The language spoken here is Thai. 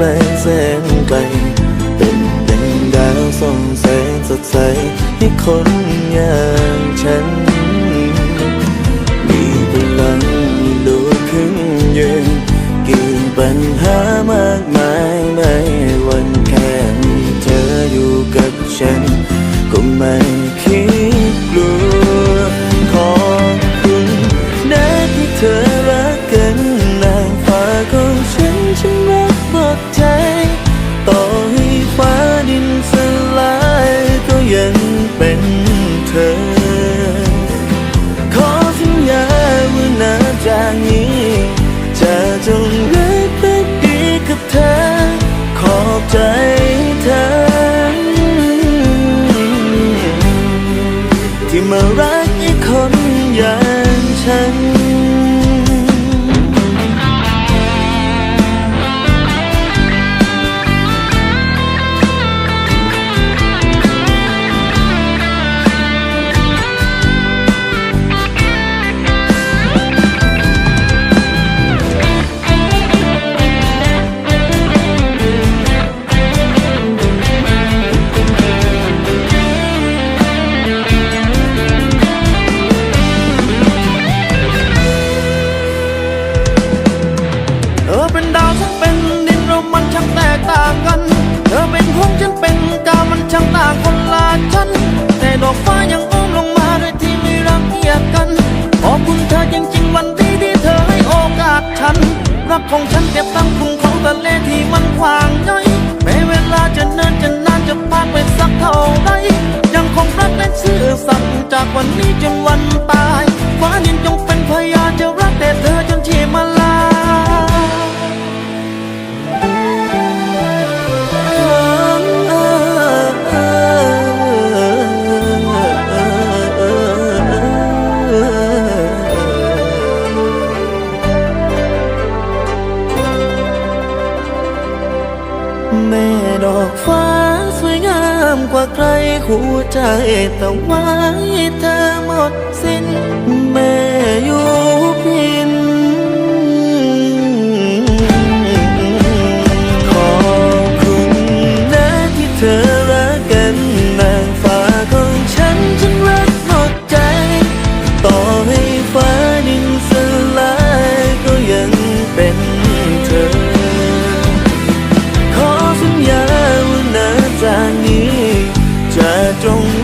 กลแสนไกลเป็นดังดาวส่องแสงสดใสให้คนอย่างฉัน มีพลังลุกขึ้นยืนกี่ปัญหามากมาย ที่ ของฉันเก็บตั้งคุณของทะเลที่มันกว้างใหญ่แม้เวลาจะเนินจะนานจะผ่านไปสักเท่าไรยังคงรักและซื่อสัตย์จากวันนี้จนวันตายฟ้าดินจงเป็นพยานจะรักแต่เธอจนที่มาลา อกฟ้าสวยงามกว่าใครคู่ใจแต่ไว้เธอหมดสิ้นแม่อยู่พิน ข